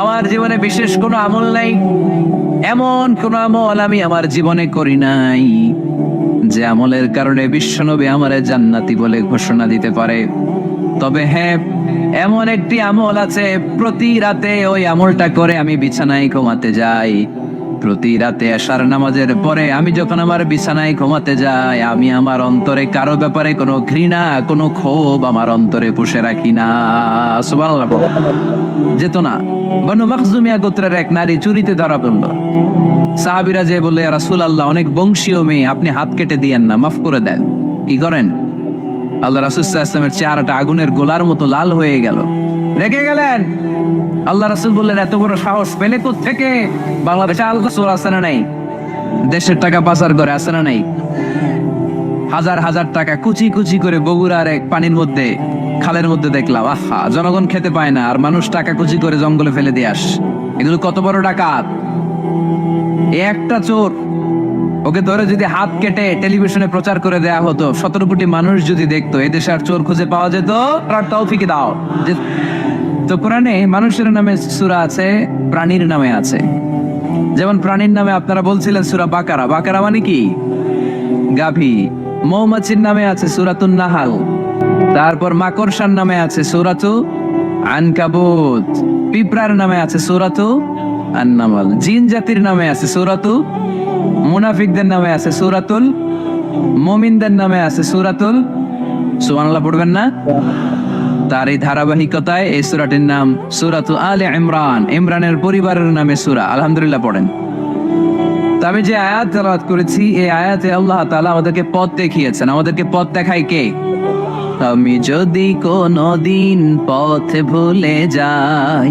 আমার জীবনে বিশেষ কোনো আমল নাই, এমন কোন আমল আমি আমার জীবনে করি নাই, যে আমলের কারণে বিশ্বনবী আমার জান্নাতি বলে ঘোষণা দিতে পারে। তবে হ্যাঁ এমন একটি আমল আছে, প্রতি রাতে ওই আমলটা করে আমি বিছানায় ঘুমাতে যাই। প্রতি রাতে আসার নামাজের পরে আমি যখন আমার বিছানায় ঘুমাতে যাই, আমি আমার অন্তরে কারও ব্যাপারে কোনো ঘৃণা, কোনো ক্ষোভ আমার অন্তরে পুষে রাখি না। যেত না। আপনি হাত কেটে দিয়েন না, মাফ করে দেন। কি করেন? আল্লাহ রাসুলের চেহারাটা আগুনের গোলার মতো লাল হয়ে গেল। রেগে গেলেন? আল্লাহ রাসুল বললেন, এত বড় সাহস পেলে থেকে বাংলাদেশে আল্লাহ আছে না নাই? দেশের টাকা পাচার করে আছে না নাই? হাজার হাজার টাকা কুচি কুচি করে বগুড়ার এক পানির মধ্যে, খালের মধ্যে দেখলাম, আহা, জনগণ খেতে পায় না, আর মানুষ টাকা কুচি করে জঙ্গলে ফেলে দিয়ে আস। এগুলো কত বড় ডাকাত? একটা চোর ওকে ধরে যদি হাত কেটে টেলিভিশনে প্রচার করে দেয়া হতো সতেরো কোটি মানুষ যদি দেখতো এদেশে আর চোর খুঁজে পাওয়া যেত? আর তৌফিকে দাও। তো কোরআনে মানুষের নামে সুরা আছে, প্রাণীর নামে আছে। যেমন প্রাণীর নামে আপনারা বলছিলেন সুরা বাকারা। বাকারা মানে কি? গাভী। মৌমাছির নামে আছে সুরাতুন নাহাল। তারপর মাকড়সার নামে আছে সুরাতু আনকাবুত। পিঁপড়ার নামে আছে সুরাতু আন্নামাল। জিন জাতির নামে আছে সুরাতু মুনাফিকদের নামে আছে সুরাতুল মমিনদের নামে আছে সুরাতুল সুবহানাল্লাহ পড়বেন না? তার এই ধারাবাহিকতায় এই সুরাটির নাম সূরাতু আলে ইমরান, ইমরানের পরিবারের নামে সুরা, আলহামদুলিল্লাহ পড়েন। আমি যে আয়াত তেলাওয়াত করেছি, এই আয়াতে আল্লাহ তাআলা আমাদেরকে পথ দেখিয়েছেন। আমাদেরকে পথ দেখায় কে? আমি যদি কোনো দিন পথ ভুলে যাই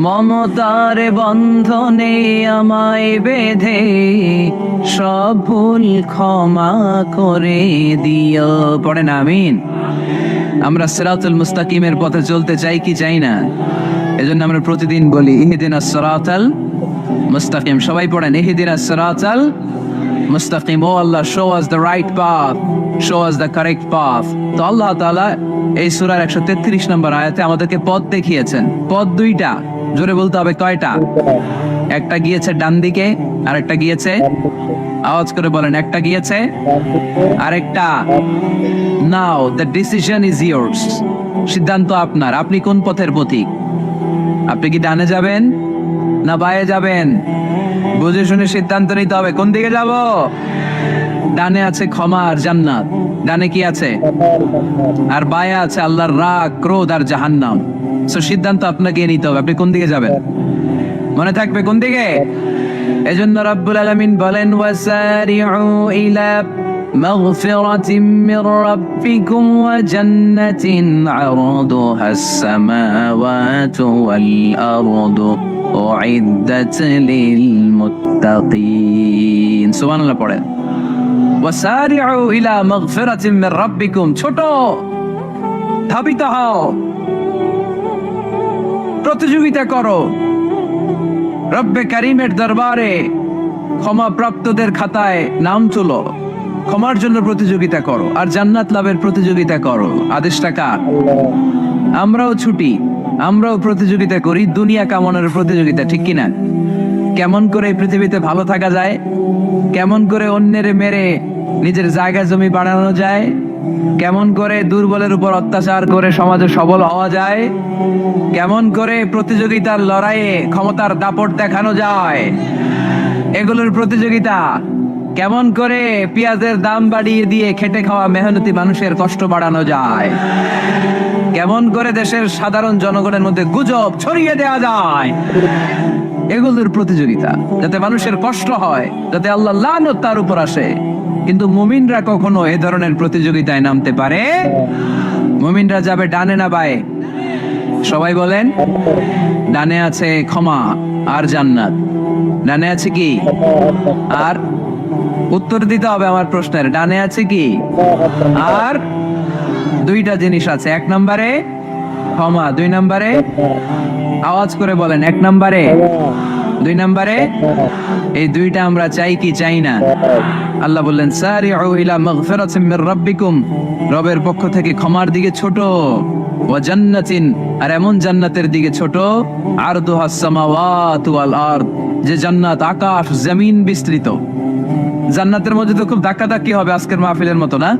মমতার বন্ধনে আমায় বেঁধে সব ভুল ক্ষমা করে দিও। পড়েন আমিন। আমরা সিরাতুল মুস্তাকিমের পথে চলতে চাই কি চাই না? এজন্য আমরা প্রতিদিন বলি, ইহদিন সিরাতাল মুস্তাকিম। সবাই পড়েন, ইহদিন সিরাতাল মুস্তাকিম। ও Allah show us the right path show us the correct path তো আল্লাহ তাআলা এই সূরার 133 নম্বর আয়াতে আমাদেরকে পথ দেখিয়েছেন। পথ দুইটা। জোরে বলতে হবে কয়টা? একটা গিয়েছে ডান দিকে আর একটা গিয়েছে আওয়াজ করে বলেন, একটা গিয়েছে, আরেকটা। Now the decision is yours সিদ্ধান্ত আপনার। আপনি কোন পথের পথিক আপনি কি ডানে যাবেন না বায়ে যাবেন? বুঝে শুনে সিদ্ধান্ত নিতে হবে। কোন দিকে যাব? ডানে আছে ক্ষমা আর জান্নাত। ডানে কি আছে? আর বায়ে আছে আল্লাহর রাগ, ক্রোধ আর জাহান্নাম। সো সিদ্ধান্ত আপনাকে নিতে হবে আপনি কোন দিকে যাবেন মনে থাকবে কোন দিকে এজন্য রাব্বুল আলামিন বলেন ওয়াসারিউ ইলা مغفرة من ربكم وجنة عرضها السماوات والأرض أعدت للمتقين سبحان الله পড়েন ওয়াসারিউ ইলা মাগফিরাতিন মির রাব্বিকুম ছোট ধাবিত হও প্রতিযোগিতা করো। রব্বে কারিমের দরবারে ক্ষমা প্রাপ্তদের খাতায় নাম তুলো। ক্ষমার জন্য প্রতিযোগিতা করো আর জান্নাত লাভের প্রতিযোগিতা করো। আদেশটা কার? আমরাও ছুটি, আমরাও প্রতিযোগিতা করি, দুনিয়া কামনের প্রতিযোগিতা, ঠিক কিনা? কেমন করে এই পৃথিবীতে ভালো থাকা যায়? কেমন করে অন্যের মেরে নিজের জায়গা জমি বাড়ানো যায়? কেমন করে দুর্বলের উপর অত্যাচার করে সমাজে সবল হওয়া যায়? কেমন করে প্রতিযোগিতার লড়াইয়ে ক্ষমতার দাপট দেখানো যায়? এগুলোর প্রতিযোগিতা কেমন করে পেঁয়াজের দাম বাড়িয়ে দিয়ে খেটে খাওয়া মেহনতি মানুষের কষ্ট বাড়ানো যায়? কেমন করে দেশের সাধারণ জনগণের মধ্যে গুজব ছড়িয়ে দেওয়া যায়? এগুলোর প্রতিযোগিতা যাতে মানুষের কষ্ট হয়, যাতে আল্লাহ লানত তার উপর আসে। কিন্তু মুমিনরা কখনো এ ধরনের প্রতিযোগিতায় নামতে পারে? মুমিনরা যাবে ডানে না বায়ে? সবাই বলেন, ডানে আছে ক্ষমা আর জান্নাত। ডানে আছে কি? আর উত্তর দিতে হবে আমার প্রশ্নের। ডানে আছে কি? আর দুইটা জিনিস আছে। এক নম্বরে ক্ষমা, দুই নম্বরে আওয়াজ করে বলেন, এক নম্বরে দুই নম্বরে, এই দুইটা আমরা চাই কি চাই না? আল্লাহ বললেন, সারিউ ইলা মাগফিরাতিন মির রাব্বিকুম। রবের পক্ষ থেকে ক্ষমার দিকে ছোট, ওয়া জান্নাতিন, আর এমন জান্নাতের দিকে ছোট আরদুহাস সামাওয়াতু ওয়াল আরদ, যে জান্নাত আকাশ, জমিন বিস্তৃত। জান্নাতের মধ্যে তো খুব ধাক্কা ধাক্কি হবে আজকের মাহফিলের মতো না?